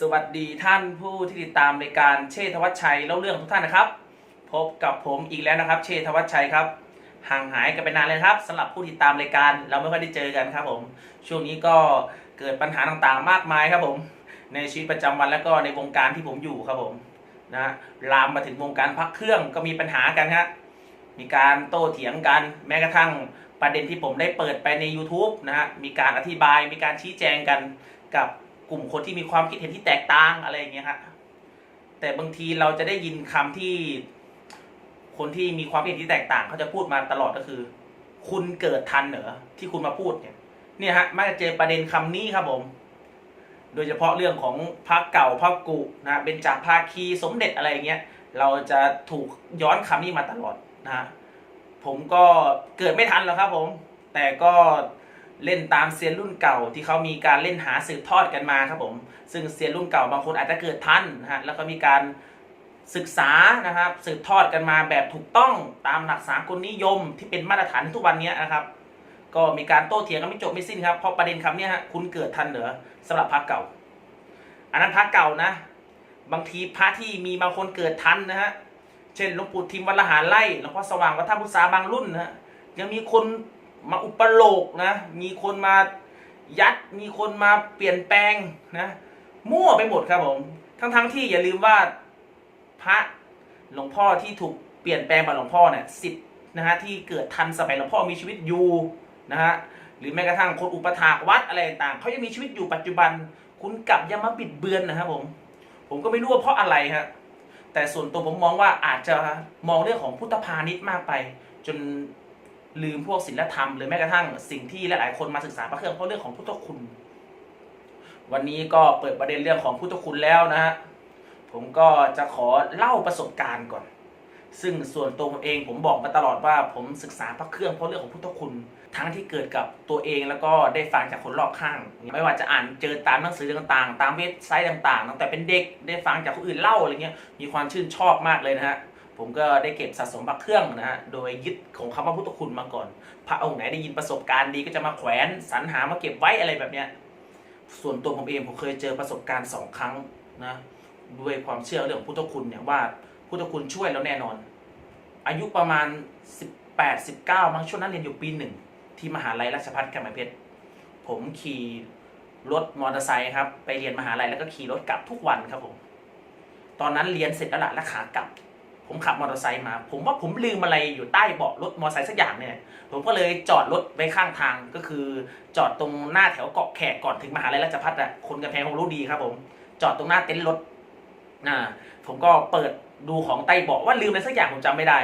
สวัสดีท่านผู้ที่ติดตามรายการเชษฐวัชชัยเล่าเรื่องทุกท่านนะครับ พบกับผมอีกแล้วนะครับ เชษฐวัชชัยครับห่างหายกันไปนานเลยครับสำหรับผู้ติดตามรายการเราไม่ค่อยได้เจอกันครับผม ช่วงนี้ก็เกิดปัญหาต่างๆ มากมายครับผม ในชีวิตประจำวันแล้วก็ในวงการที่ผมอยู่ครับผมนะฮะลามมาถึงวงการพักเครื่องก็มีปัญหากันฮะมีการโต้เถียงกันแม้กระทั่งประเด็นที่ผมได้เปิดไปใน YouTube นะฮะมีการอธิบายมีการชี้แจงกันกับ ลุ่มคนที่มีความคิดเห็นที่แตกต่างอะไรอย่างเงี้ยฮะแต่บางทีเราจะได้ยินคำที่ คนที่มีความคิดเห็นที่แตกต่างเขาจะพูดมาตลอดก็คือ คุณเกิดทันเหรอที่คุณมาพูดเนี่ยเนี่ยฮะมักจะเจอประเด็นคำนี้ครับผม โดยเฉพาะเรื่องของพระเก่าพระกุนะเบญจากภาคีสมเด็จอะไรเงี้ยเราจะถูกย้อนคำนี้มาตลอดนะฮะผมก็เกิดไม่ทันหรอกครับผม แต่ก็ เล่นตามเซียนรุ่นเก่าที่เขามีการเล่นหาสืบทอดกันมาครับผม ซึ่งเซียนรุ่นเก่าบางคนอาจจะเกิดทันนะฮะแล้วก็มีการศึกษานะครับสืบทอดกันมาแบบถูกต้องตามหลักสากลนิยมที่เป็นมาตรฐานทุกวันนี้นะครับ ก็มีการโต้เถียงกันไม่จบไม่สิ้นครับเพราะประเด็นคำนี้ฮะคุณเกิดทันเหรอสำหรับพระเก่า อันนั้นพระเก่านะ บางทีพระที่มีบางคนเกิดทันนะฮะเช่นหลวงปู่ทิมวัดละหารไล่หลวงพ่อสว่างวัดท่าพุทธาบางรุ่นนะฮะยังมีคน มาอุปโลกนะ มีคนมายัด มีคนมาเปลี่ยนแปลงนะ มั่วไปหมดครับผม ทั้งๆที่อย่าลืมว่าพระหลวงพ่อที่ถูกเปลี่ยนแปลงมาหลวงพ่อเนี่ยสิทธิ์นะฮะที่เกิดทันสมัยหลวงพ่อมีชีวิตอยู่นะฮะหรือแม้กระทั่งคนอุปถากวัดอะไรต่างเขายังมีชีวิตอยู่ปัจจุบัน คุณกลับยังมาบิดเบือนนะครับผม ผมก็ไม่รู้ว่าเพราะอะไรฮะแต่ส่วนตัวผมมองว่าอาจจะมองเรื่องของพุทธพาณิชย์มากไป จน ลืมพวกศีลธรรมหรือแม้กระทั่งสิ่งที่หลายๆคนมาศึกษาพระเครื่องเพราะเรื่องของพุทธคุณ วันนี้ก็เปิดประเด็นเรื่องของพุทธคุณแล้วนะฮะผมก็จะขอเล่าประสบการณ์ก่อน ซึ่งส่วนตัวผมเองผมบอกมาตลอดว่าผมศึกษาพระเครื่องเพราะเรื่องของพุทธคุณ ทั้งที่เกิดกับตัวเองแล้วก็ได้ฟังจากคนรอบข้าง ไม่ว่าจะอ่านเจอตามหนังสือต่างๆ ตามเว็บไซต์ต่างๆตั้งแต่เป็นเด็กได้ฟังจากคนอื่นเล่าอะไรเงี้ยมีความชื่นชอบมากเลยนะฮะ ผมก็ได้เก็บสะสมพระเครื่องนะฮะ โดยยึดของคำว่าพุทธคุณมาก่อน พระองค์ไหนได้ยินประสบการณ์ดีก็จะมาแขวนสรรหามาเก็บไว้อะไรแบบเนี้ย ส่วนตัวผมเองผมเคยเจอประสบการณ์สองครั้งนะด้วยความเชื่อเรื่องพุทธคุณเนี่ยว่าพุทธคุณช่วยเราแน่นอน อายุประมาณ 18 19มั้งช่วงนั้นเรียนอยู่ปีหนึ่งที่มหาลัยราชภัฏกำแพงเพชร ผมขี่รถมอเตอร์ไซค์ครับ ไปเรียนมหาลัยแล้วก็ขี่รถกลับทุกวันครับผม ตอนนั้นเรียนเสร็จแล้วล่ะแล้วขากลับ ผมขับมอเตอร์ไซค์มา ผมว่าผมลืมอะไรอยู่ใต้เบาะรถมอเตอร์ไซค์สักอย่างเนี่ยผมก็เลยจอดรถไว้ข้างทางก็คือจอดตรงหน้าแถวเกาะแขกก่อนถึงมหาลัยราชภัฏอะคนกำแพงคงรู้ดีครับ ผม จอดตรงหน้าเต็นท์รถอ่าผมก็เปิดดูของใต้เบาะว่าลืมอะไรสักอย่างผมจำไม่ได้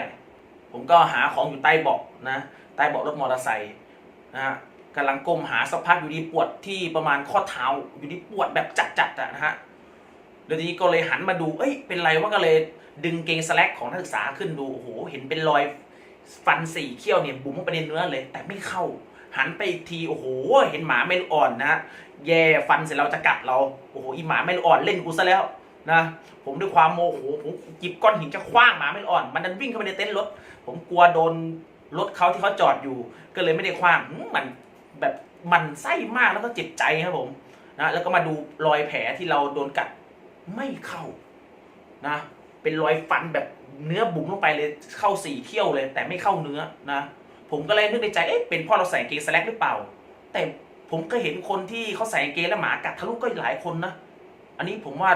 ผมก็หาของอยู่ใต้เบาะนะใต้เบาะรถมอเตอร์ไซค์นะฮะกำลังก้มหาสักพักอยู่ดีปวดที่ประมาณข้อเท้าอยู่ดีปวดแบบจัดๆอะนะฮะแล้วทีนี้ก็เลยหันมาดู เอ้ยเป็นไรวะก็เลย ดึงเกงสแลกของนักศึกษาขึ้นดูโอ้โหเห็นเป็นรอยฟันสี่เขี้ยวเนี่ยบุ๋มเข้าไปในเนื้อเลย แต่ไม่เข้า หันไปอีกทีโอ้โห เห็นหมาไม่ลูกอ่อนนะฮะแย่ฟันเสร็จเราจะกัดเราโอ้โหอีหมาไม่ลูกอ่อนเล่นกูซะแล้วนะผมด้วยความโมโหผมจิบก้อนหินจะคว้างหมาไม่ลูกอ่อน มันดันวิ่งเข้าไปในเต็นท์รถ ผมกลัวโดนรถเขาที่เขาจอดอยู่ ก็เลยไม่ได้คว้างมมันแบบมันไส้มากแล้วก็เจ็บใจครับผมนะแล้วก็มาดูรอยแผลที่เราโดนกัดไม่เข้านะ เป็นรอยฟันแบบเนื้อบุ๋มลงไปเลยเข้าสี่เที่ยวเลย แต่ไม่เข้าเนื้อนะ ผมก็เลยนึกในใจเอ๊ะเป็นพ่อเราใส่กางเกงสแลกหรือเปล่า แต่ผมก็เห็นคนที่เขาใส่กางเกงแล้วหมากัดทะลุก็หลายคนนะอันนี้ผมว่า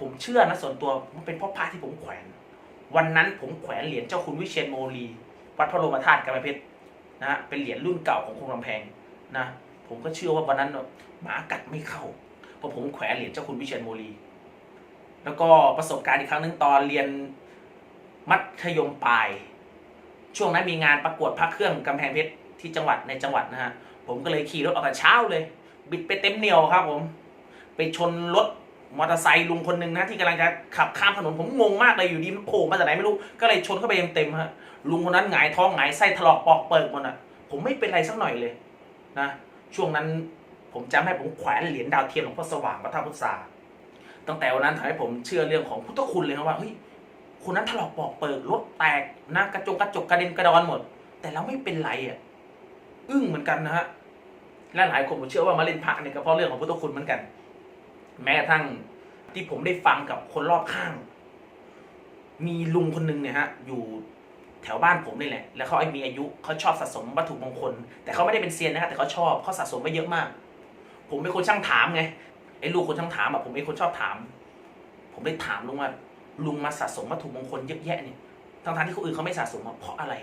ผมเชื่อนะส่วนตัวมันเป็นพ่อพระที่ผมแขวน วันนั้นผมแขวนเหรียญเจ้าคุณวิเชียรโมลีวัดพระโลมาธาตุกำแพงเพชรนะเป็นเหรียญรุ่นเก่าของคงกำแพงนะผมก็เชื่อว่าวันนั้นหมากัดไม่เข้าเพราะผมแขวนเหรียญเจ้าคุณวิเชียรโมลี แล้วก็ประสบการณ์อีกครั้งหนึ่งตอนเรียนมัธยมปลาย ช่วงนั้นมีงานประกวดพระเครื่องกำแพงเพชรที่จังหวัดในจังหวัดนะฮะผมก็เลยขี่รถออกแต่เช้าเลย บิดไปเต็มเหนียวครับผม ไปชนรถมอเตอร์ไซค์ลุงคนหนึ่งนะที่กำลังจะขับข้ามถนนผมงงมากเลยอยู่ดีมันโผล่มาจากไหนไม่รู้ก็เลยชนเข้าไปเต็มๆฮะลุงคนนั้นหงายท้องหงายไส้ถลอกปอกเปิกหมดอะ ผมไม่เป็นไรสักหน่อยเลยนะช่วงนั้นผมจำให้ผมแขวนเหรียญดาวเทียมหลวงพ่อสว่างวัดท่าพุทธา ตั้งแต่วันนั้นทำให้ผมเชื่อเรื่องของพุทธคุณเลยครับว่าเฮ้ยคนนั้นถลอกปอกเปิกรถแตกนะกระจกกระจกกระเด็นกระดอนหมด แต่เราไม่เป็นไรอะอึ้งเหมือนกันนะฮะและหลายคนผมเชื่อว่ามาเล่นพระเนี่ยก็เพราะเรื่องของพุทธคุณเหมือนกัน แม้กระทั่งที่ผมได้ฟังกับคนรอบข้าง มีลุงคนหนึงเนี่ยฮะอยู่แถวบ้านผมนี่แหละ แล้วเขาไอ้มีอายุเขาชอบสะสมวัตถุมงคล แต่เขาไม่ได้เป็นเซียนนะครับแต่เขาชอบเขาสะสมไว้เยอะมาก ผมเป็นคนช่างถามไง ไอ้ลูกคนช่างถามอะผมเป็นคนชอบถาม ผมได้ถามลุงว่า ลุงมาสะสมวัตถุมงคลเยอะแยะเนี่ยทั้งที่คนอื่นเขาไม่สะสมอะเพราะอะไร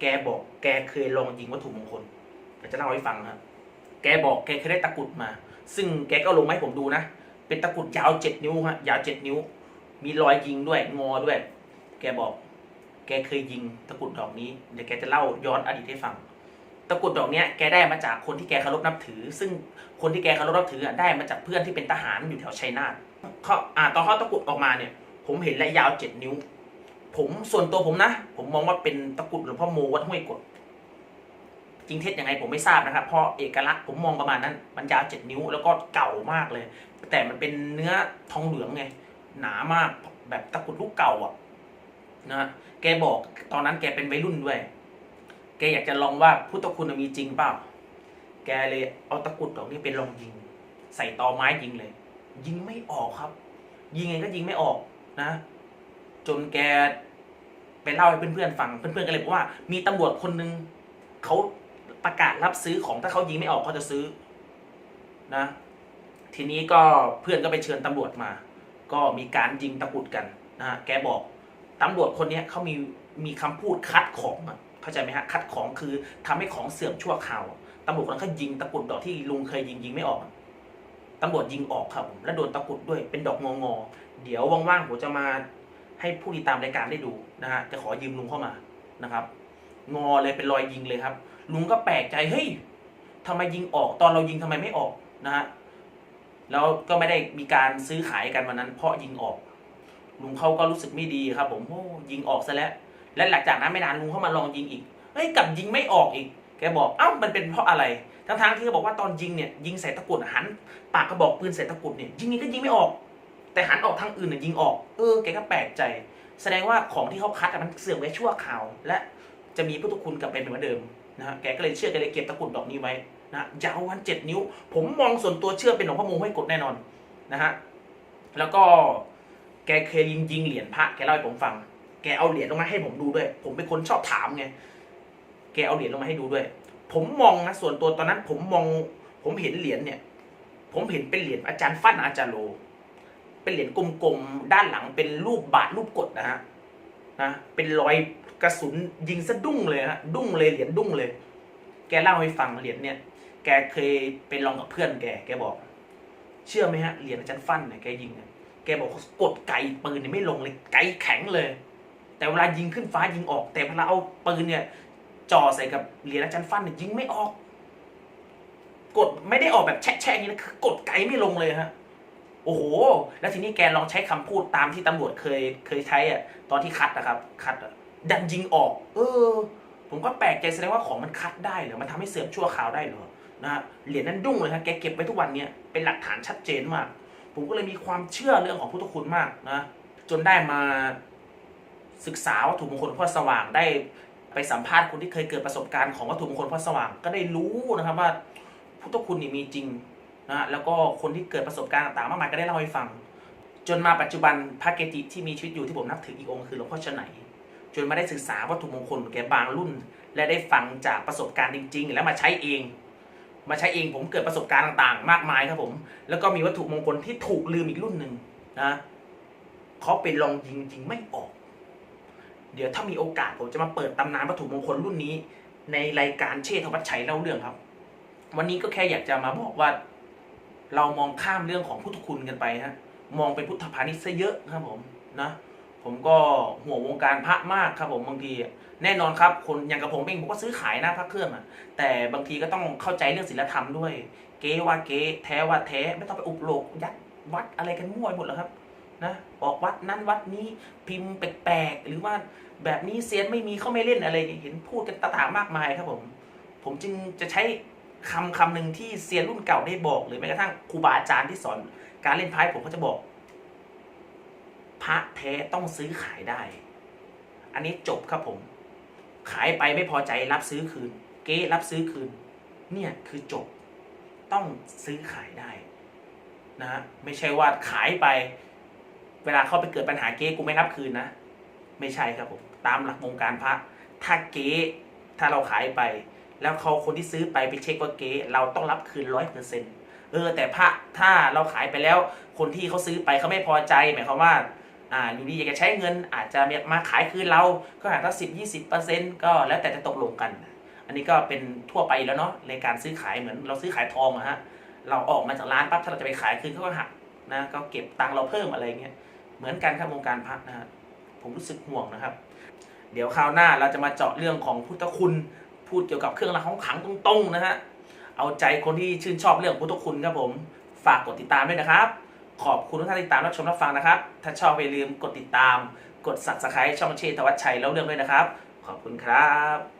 แกบอกแกเคยลองยิงวัตถุมงคลเดี๋ยวจะเล่าให้ฟังนะครับแกบอกแกเคยได้ตะกุดมา ซึ่งแกก็ลงมาให้ผมดูนะ เป็นตะกุดยาวเจ็ดนิ้วฮะ ยาวเจ็ดนิ้ว มีรอยยิงด้วย งอด้วย แกบอก แกเคยยิงตะกุดดอกนี้ เดี๋ยวแกจะเล่าย้อนอดีตให้ฟัง ตะกรุดดอกเนี้ยแกได้มาจากคนที่แกเคารพนับถือ ซึ่งคนที่แกเคารพนับถืออะได้มาจากเพื่อนที่เป็นทหารอยู่แถวชัยนาทเขาอ่าตอนเขาตะกรุดออกมาเนี่ย ผมเห็นและยาวเจ็ดนิ้ว ผมส่วนตัวผมนะ ผมมองว่าเป็นตะกรุดหลวงพ่อโมวัดห้วยกดจริงเท็จยังไงผมไม่ทราบนะครับ เพราะเอกลักษณ์ผมมองประมาณนั้น มันยาวเจ็ดนิ้วแล้วก็เก่ามากเลย แต่มันเป็นเนื้อทองเหลืองไง หนามากแบบตะกรุดลูกเก่าอะนะแกบอกตอนนั้นแกเป็นวัยรุ่นด้วย แกอยากจะลองว่าพุทธคุณมีจริงเปล่า แกเลยเอาตะกุดดอกนี้ไปลองยิง ใส่ตอไม้ยิงเลย ยิงไม่ออกครับ ยิงไงก็ยิงไม่ออกนะ จนแกไปเล่าให้เพื่อนๆฟัง เพื่อนๆก็เลยบอกว่า มีตำรวจคนหนึ่งเขาประกาศรับซื้อของถ้าเขายิงไม่ออกเขาจะซื้อนะ ทีนี้ก็เพื่อนก็ไปเชิญตำรวจมา ก็มีการยิงตะกุดกันนะแกบอกตำรวจคนนี้เขามีมีคำพูดคัดของอะ เข้าใจไหมฮะคัดของคือทำให้ของเสื่อมชั่วคราวตำรวจคนนั้นเขยิงตะกุดดอกที่ลุงเคยยิงยิงไม่ออกตำรวจยิงออกครับผมแล้วโดนตะกุดด้วยเป็นดอกงองอเดี๋ยวว่างๆผมจะมาให้ผู้ติดตามรายการได้ดูนะฮะจะขอยืมลุงเข้ามานะครับ งอเลยเป็นรอยยิงเลยครับ ลุงก็แปลกใจเฮ้ยทำไมยิงออก ตอนเรายิงทำไมไม่ออกนะฮะแล้วก็ไม่ได้มีการซื้อขายกันวันนั้น เพราะยิงออก ลุงเขาก็รู้สึกไม่ดีครับ ผมโอ้ยิงออกซะแล้ว และหลังจากนั้นไม่นานลุงเข้ามาลองยิงอีกเฮ้ยกลับยิงไม่ออกอีก แกบอกเอ้ามันเป็นเพราะอะไร ทั้งๆที่เขาบอกว่าตอนยิงเนี่ยยิงใส่ตะกรุดหันปากกระบอกปืนใส่ตะกรุดเนี่ยยิงนี้ก็ยิงไม่ออก แต่หันออกทางอื่นเนี่ยยิงออก เออแกก็แปลกใจ แสดงว่าของที่เขาคัดมันเสื่อมไว้ชั่วคราว และจะมีพุทธคุณกลับเป็นเหมือนเดิมนะฮะแกก็เลยเชื่อแกเลยเก็บตะกรุดดอกนี้ไว้นะยาววันเจ็ดนิ้ว ผมมองส่วนตัวเชื่อเป็นหลวงพ่อโมห้กดแน่นอนนะฮะแล้วก็แกเคยยิงยิงเหรียญพระแกเล่าให้ผมฟัง แกเอาเหรียญลงมาให้ผมดูด้วย ผมเป็นคนชอบถามไง แกเอาเหรียญลงมาให้ดูด้วย ผมมองนะส่วนตัวตอนนั้น ผมมอง ผมเห็นเหรียญเนี่ย ผมเห็นเป็นเหรียญอาจารย์ฟั่นอาจารย์โล เป็นเหรียญกลมๆด้านหลังเป็นรูปบาทรูปกดนะฮะ นะ เป็นรอยกระสุนยิงสะดุ้งเลยฮะ ดุ้งเลยเหรียญดุ้งเลย แกเล่าให้ฟังเหรียญเนี่ย แกเคยไปลองกับเพื่อนแก แกบอก เชื่อไหมฮะ เหรียญอาจารย์ฟั่นเนี่ยแกยิงเนี่ยแกบอกกดไกปืนเนี่ยไม่ลงเลยไกแข็งเลย แต่เวลายิงขึ้นฟ้ายิงออก แต่เวลาเอาปืนเนี่ยจ่อใส่กับเหรียญอาจารย์ฟันเนี่ยยิงไม่ออก กดไม่ได้ออกแบบแช่ๆอย่างนี้นะคือกดไกลไม่ลงเลยฮะโอ้โห แล้วทีนี้แกลองใช้คำพูดตามที่ตำรวจเคยเคยใช้อะตอนที่คัดนะครับ คัดดันยิงออก เออ ผมก็แปลกใจแสดงว่าของมันคัดได้เหรอมันทำให้เสื่อมชั่วคราวได้เหรอนะเหรียญนั้นดุ้งเลยฮะแกเก็บไว้ทุกวันเนี้ยเป็นหลักฐานชัดเจนมาก ผมก็เลยมีความเชื่อเรื่องของพุทธคุณมากนะ จนได้มา ศึกษาวัตถุมงคลพ่อสว่างได้ไปสัมภาษณ์คนที่เคยเกิดประสบการณ์ของวัตถุมงคลพระสว่าง ก็ได้รู้นะครับว่าพุทธคุณนี่มีจริงนะแล้วก็คนที่เกิดประสบการณ์ต่างๆมากมายก็ได้เล่าให้ฟัง จนมาปัจจุบันพระเกจิที่มีชีวิตอยู่ที่ผมนับถืออีกองค์คือหลวงพ่อชไหนจนมาได้ศึกษาวัตถุมงคลแกบางรุ่น และได้ฟังจากประสบการณ์จริง ๆ แล้วมาใช้เอง มาใช้เองผมเกิดประสบการณ์ต่างๆ มากมายครับผม แล้วก็มีวัตถุมงคลที่ถูกลืมอีกรุ่นหนึ่งนะเขาไปลองยิงยิงไม่ออก เดี๋ยวถ้ามีโอกาสผมจะมาเปิดตำนานวัตถุมงคลรุ่นนี้ ในรายการเชษฐวัชชัยเล่าเรื่องครับ วันนี้ก็แค่อยากจะมาบอกว่า เรามองข้ามเรื่องของพุทธคุณกันไปฮะมองเป็นพุทธพาณิชย์ซะเยอะครับผมนะผมก็ห่วงวงการพระมากครับผมบางทีแน่นอนครับ คนอย่างกับผมเองผมก็ซื้อขายนะพระเครื่องอะแต่บางทีก็ต้องเข้าใจเรื่องศีลธรรมด้วย เก๊ว่าเก๊แท้ว่าแท้ไม่ต้องไปอุปโลกยัดวัดอะไรกันมั่วไปหมดแล้วครับ นะออกวัดนั้นวัดนี้พิมพ์แปลกๆหรือว่าแบบนี้เซียนไม่มีเขาไม่เล่นอะไรเห็นพูดกันต่างๆมากมายครับผม ผมจึงจะใช้คำคำหนึ่งที่เซียนรุ่นเก่าได้บอก หรือแม้กระทั่งครูบาอาจารย์ที่สอน การเล่นไพ่ผมก็จะบอก พระแท้ต้องซื้อขายได้ อันนี้จบครับผม ขายไปไม่พอใจรับซื้อคืน เก๊รับซื้อคืน เนี่ยคือจบ ต้องซื้อขายได้ นะฮะไม่ใช่ว่าขายไป เวลาเข้าไปเกิดปัญหาเก๊กูไม่รับคืนนะ ไม่ใช่ครับผมตามหลักวงการพระถ้าเก๊ถ้าเราขายไป แล้วเขาคนที่ซื้อไปไปเช็คว่าเก๊เราต้องรับคืนร้อยเปอร์เซ็นต์เออแต่พระถ้าเราขายไปแล้ว คนที่เขาซื้อไปเขาไม่พอใจหมายความว่าอ่าอยู่ดีอยากจะใช้เงินอาจจะมาขายคืนเราก็หักตั้งสิบยี่สิบเปอร์เซ็นต์ก็แล้วแต่จะตกลงกัน อันนี้ก็เป็นทั่วไปแล้วเนาะในการซื้อขายเหมือนเราซื้อขายทองอะฮะเราออกมาจากร้านปั๊บถ้าเราจะไปขายคืนเขาก็หักนะก็เก็บตังค์เราเพิ่มอะไรเงี้ย เหมือนกันครับวงการพระนะฮะผมรู้สึกห่วงนะครับ เดี๋ยวคราวหน้าเราจะมาเจาะเรื่องของพุทธคุณ พูดเกี่ยวกับเครื่องรางของขลังตรงๆนะฮะเอาใจคนที่ชื่นชอบเรื่องพุทธคุณครับผม ฝากกดติดตามด้วยนะครับ ขอบคุณทุกท่านที่ติดตามรับชมรับฟังนะครับ ถ้าชอบอย่าลืมกดติดตาม กด subscribe ช่องเชษฐวัชชัยแล้วเรื่องด้วยนะครับ ขอบคุณครับ